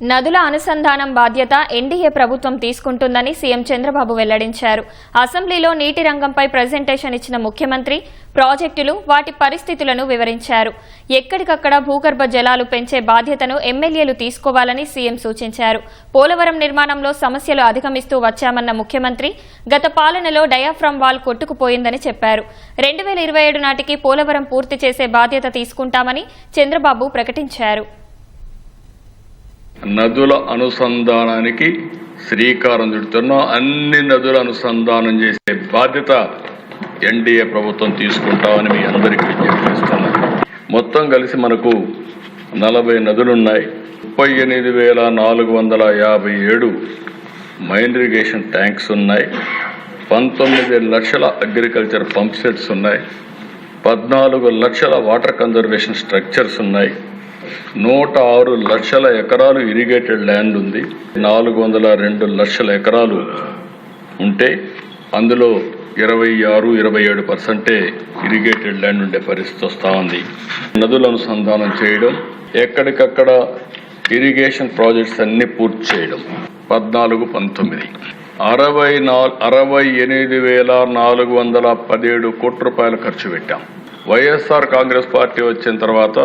నదుల అనుసంధానం బాధ్యత ఎన్డీఏ ప్రభుత్వం తీసుకుంటుందని సీఎం చంద్రబాబు వెల్లడించారు. అసెంబ్లీలో నీటి రంగంపై ప్రజెంటేషన్ ఇచ్చిన ముఖ్యమంత్రి ప్రాజెక్టులు వాటి పరిస్థితులను వివరించారు. ఎక్కడికక్కడ భూగర్భ జలాలు పెంచే బాధ్యతను ఎమ్మెల్యేలు తీసుకోవాలని సీఎం సూచించారు. పోలవరం నిర్మాణంలో సమస్యలు అధిగమిస్తూ వచ్చామన్న ముఖ్యమంత్రి గత పాలనలో డయాఫ్రమ్ వాల్ కొట్టుకుపోయిందని చెప్పారు. రెండు వేల ఇరవై ఏడు నాటికి పోలవరం పూర్తి చేసే బాధ్యత తీసుకుంటామని చంద్రబాబు ప్రకటించారు. నదుల అనుసంధానానికి శ్రీకారం చుడుతున్నాం అన్ని నదుల అనుసంధానం చేసే బాధ్యత ఎన్డీఏ ప్రభుత్వం తీసుకుంటామని మీ అందరికీ విజ్ఞప్తి చేస్తున్నాను మొత్తం కలిసి మనకు నలభై నదులున్నాయి. ముప్పై ఎనిమిది వేల నాలుగు వందల యాభై ఏడు మైన్ ఇరిగేషన్ ట్యాంక్స్ ఉన్నాయి. పంతొమ్మిది లక్షల అగ్రికల్చర్ పంప్ సెట్స్ ఉన్నాయి. పద్నాలుగు లక్షల వాటర్ కన్జర్వేషన్ స్ట్రక్చర్స్ ఉన్నాయి. నూట ఆరు లక్షల ఎకరాలు ఇరిగేటెడ్ ల్యాండ్ ఉంది. నాలుగు వందల రెండు లక్షల ఎకరాలు ఉంటే అందులో ఇరవై ఆరు ఇరవై ఏడు పర్సెంటే ఇరిగేటెడ్ ల్యాండ్ ఉండే పరిస్థితి వస్తూ ఉంది. నదుల అనుసంధానం చేయడం ఎక్కడికక్కడ ఇరిగేషన్ ప్రాజెక్ట్స్ అన్ని పూర్తి చేయడం. పద్నాలుగు పంతొమ్మిది. అరవై నా అరవై ఎనిమిది వేల నాలుగు వందల పదిహేడు కోట్ల రూపాయలు ఖర్చు పెట్టాం. వైఎస్ఆర్ కాంగ్రెస్ పార్టీ వచ్చిన తర్వాత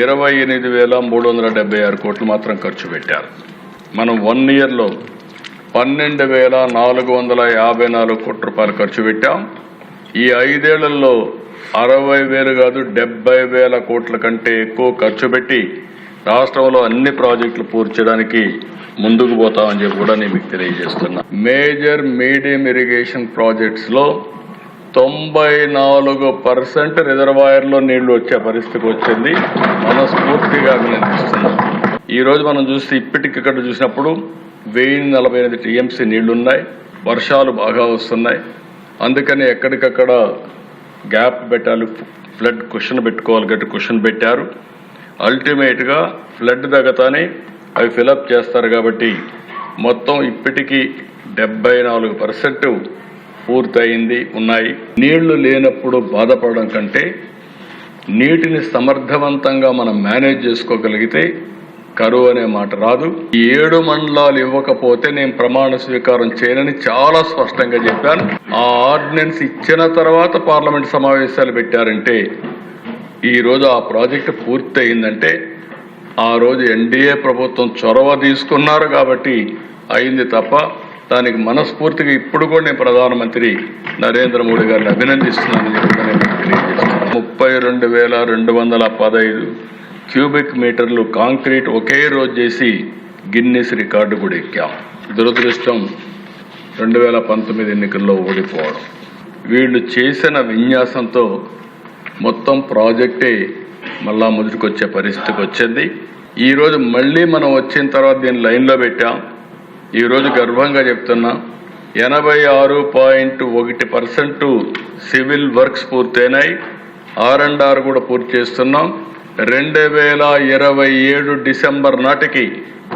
ఇరవై ఎనిమిది వేల మూడు వందల డెబ్బై ఆరు కోట్లు మాత్రం ఖర్చు పెట్టారు. మనం వన్ ఇయర్లో పన్నెండు వేల నాలుగు వందల యాభై నాలుగు కోట్ల రూపాయలు ఖర్చు పెట్టాం. ఈ ఐదేళ్ళలో అరవై వేలు కాదు డెబ్బై వేల కోట్ల కంటే ఎక్కువ ఖర్చు పెట్టి రాష్ట్రంలో అన్ని ప్రాజెక్టులు పూర్చడానికి ముందుకు పోతామని చెప్పి కూడా నేను మీకు తెలియజేస్తున్నా. మేజర్ మీడియం ఇరిగేషన్ ప్రాజెక్ట్స్లో తొంభై నాలుగు పర్సెంట్ రిజర్వాయర్లో నీళ్ళు వచ్చే పరిస్థితికి వచ్చింది. మనస్ఫూర్తిగా అభినందిస్తున్నాం. ఈరోజు మనం చూస్తే ఇప్పటికిక్కడ చూసినప్పుడు వెయ్యి నలభై ఎనిమిది టీఎంసీ నీళ్ళున్నాయి. వర్షాలు బాగా వస్తున్నాయి. అందుకని ఎక్కడికక్కడ గ్యాప్ పెట్టాలి. ఫ్లడ్ క్వశ్చన్ పెట్టుకోవాలి గట్టి క్వశ్చన్ పెట్టారు. అల్టిమేట్గా ఫ్లడ్ తగ్గతానే అవి ఫిలప్ చేస్తారు కాబట్టి మొత్తం ఇప్పటికీ డెబ్బై నాలుగు పర్సెంట్ పూర్తయింది ఉన్నాయి. నీళ్ళు లేనప్పుడు బాధపడడం కంటే నీటిని సమర్థవంతంగా మనం మేనేజ్ చేసుకోగలిగితే కరువు అనే మాట రాదు. ఈ ఏడు మండలాలు ఇవ్వకపోతే నేను ప్రమాణ స్వీకారం చేయనని చాలా స్పష్టంగా చెప్పాను. ఆ ఆర్డినెన్స్ ఇచ్చిన తర్వాత పార్లమెంట్ సమావేశాలు పెట్టారంటే ఈ రోజు ఆ ప్రాజెక్టు పూర్తయిందంటే ఆ రోజు ఎన్డీఏ ప్రభుత్వం చొరవ తీసుకున్నారు కాబట్టి అయింది తప్ప దానికి మనస్ఫూర్తిగా ఇప్పుడు కూడా నేను ప్రధానమంత్రి నరేంద్ర మోడీ గారిని అభినందిస్తున్నానని చెప్పి నేను తెలియజేస్తున్నాను. ముప్పై రెండు వేల రెండు వందల పదహైదు క్యూబిక్ మీటర్లు కాంక్రీట్ ఒకే రోజు చేసి గిన్నెస్ రికార్డు కూడా ఎక్కాం. దురదృష్టం రెండు వేల పంతొమ్మిది ఎన్నికల్లో ఓడిపోవడం. వీళ్ళు చేసిన విన్యాసంతో మొత్తం ప్రాజెక్టే మళ్ళా ముదురుకొచ్చే పరిస్థితికి వచ్చింది. ఈరోజు మళ్ళీ మనం వచ్చిన తర్వాత దీన్ని లైన్లో పెట్టాం. ఈరోజు గర్వంగా చెప్తున్నా ఎనభై ఆరు పాయింట్ ఒకటి పర్సెంట్ సివిల్ వర్క్స్ పూర్తయినాయి. ఆర్ అండ్ ఆర్ కూడా పూర్తి చేస్తున్నాం. రెండు వేల ఇరవై ఏడు డిసెంబర్ నాటికి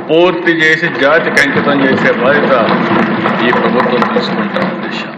పూర్తి చేసి జాతికి అంకితం చేసే బాధ్యత ఈ ప్రభుత్వం తీసుకుంటా ఉద్దేశం.